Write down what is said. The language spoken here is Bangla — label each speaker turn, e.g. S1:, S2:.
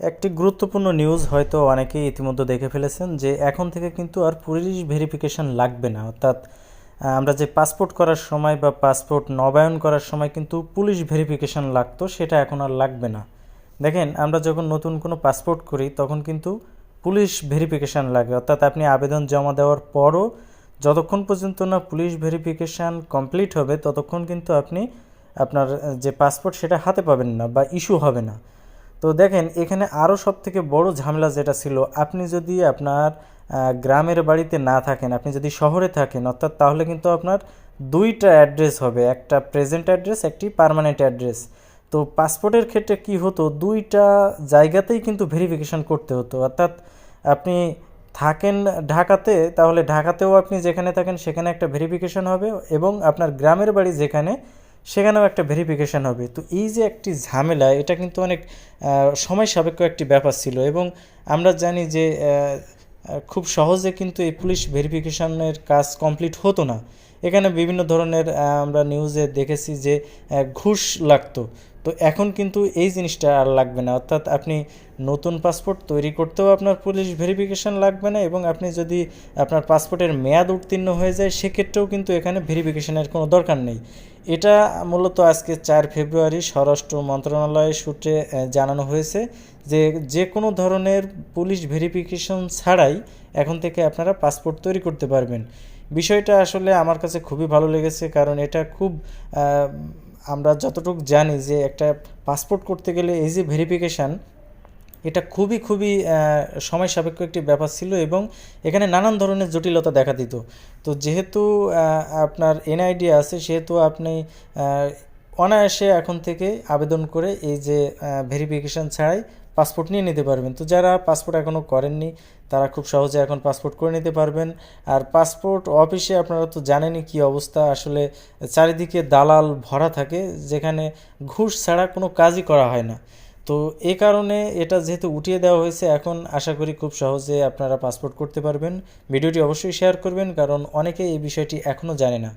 S1: একটি গুরুত্বপূর্ণ নিউজ হয়তো অনেকেই ইতিমধ্যে দেখে ফেলেছেন যে এখন থেকে কিন্তু আর পুলিশ ভেরিফিকেশন লাগবে না। অর্থাৎ আমরা যে পাসপোর্ট করার সময় বা পাসপোর্ট নবায়ন করার সময় কিন্তু পুলিশ ভেরিফিকেশন লাগতো, সেটা এখন আর লাগবে না। দেখেন, আমরা যখন নতুন কোনো পাসপোর্ট করি, তখন কিন্তু পুলিশ ভেরিফিকেশন লাগে। অর্থাৎ আপনি আবেদন জমা দেওয়ার পরও যতক্ষণ পর্যন্ত না পুলিশ ভেরিফিকেশান কমপ্লিট হবে, ততক্ষণ কিন্তু আপনি আপনার যে পাসপোর্ট, সেটা হাতে পাবেন না বা ইস্যু হবে না। তো দেখেন, এখানে আরও সব থেকে বড় ঝামেলা যেটা ছিল, আপনি যদি আপনার গ্রামের বাড়িতে না থাকেন, আপনি যদি শহরে থাকেন, অর্থাৎ তাহলে কিন্তু আপনার দুইটা অ্যাড্রেস হবে, একটা প্রেজেন্ট অ্যাড্রেস, একটি পার্মানেন্ট অ্যাড্রেস। তো পাসপোর্টের ক্ষেত্রে কি হতো, দুইটা জায়গাতেই কিন্তু ভেরিফিকেশন করতে হতো। অর্থাৎ আপনি থাকেন ঢাকাতে, তাহলে ঢাকাতেও আপনি যেখানে থাকেন, সেখানে একটা ভেরিফিকেশন হবে এবং আপনার গ্রামের বাড়ি যেখানে সেখানেও একটা ভেরিফিকেশান হবে। তো এই যে একটি ঝামেলা, এটা কিন্তু অনেক সময় সাপেক্ষ একটি ব্যাপার ছিল এবং আমরা জানি যে খুব সহজে কিন্তু এই পুলিশ ভেরিফিকেশানের কাজ কমপ্লিট হতো না। এখানে বিভিন্ন ধরনের আমরা নিউজে দেখেছি যে ঘুষ লাগতো। তো এখন কিন্তু এই জিনিসটা আর লাগবে না। অর্থাৎ আপনি নতুন পাসপোর্ট তৈরি করতেও আপনার পুলিশ ভেরিফিকেশন লাগবে না এবং আপনি যদি আপনার পাসপোর্টের মেয়াদ উত্তীর্ণ হয়ে যায়, সেক্ষেত্রেও কিন্তু এখানে ভেরিফিকেশানের কোনো দরকার নেই। এটা মূলত আজকে চার ফেব্রুয়ারি স্বরাষ্ট্র মন্ত্রণালয়ের সূত্রে জানানো হয়েছে যে যে কোনো ধরনের পুলিশ ভেরিফিকেশন ছাড়াই এখন থেকে আপনারা পাসপোর্ট তৈরি করতে পারবেন। বিষয়টা আসলে আমার কাছে খুবই ভালো লেগেছে কারণ এটা খুব আমরা যতটুকু জানি যে একটা পাসপোর্ট করতে গেলে এই যে ভেরিফিকেশান এটা খুবই খুবই সময় সাপেক্ষ একটি ব্যাপার ছিল এবং এখানে নানান ধরনের জটিলতা দেখা দিত। তো যেহেতু আপনার এনআইডি আছে, সেহেতু আপনি অনায়াসে এখন থেকে আবেদন করে এই যে ভেরিফিকেশান ছাড়াই পাসপোর্ট নিয়ে নিতে পারবেন। তো যারা পাসপোর্ট এখনও করেননি, তারা খুব সহজে এখন পাসপোর্ট করে নিতে পারবেন। আর পাসপোর্ট অফিসে আপনারা তো জানেনই কী অবস্থা। আসলে চারিদিকে দালাল ভরা থাকে, যেখানে ঘুষ ছাড়া কোনো কাজই করা হয় না। তো এই কারণে এটা যেহেতু উঠিয়ে দেওয়া হয়েছে, এখন আশা করি খুব সহজে আপনারা পাসপোর্ট করতে পারবেন। ভিডিওটি অবশ্যই শেয়ার করবেন, কারণ অনেকে এই বিষয়টি এখনও জানে না।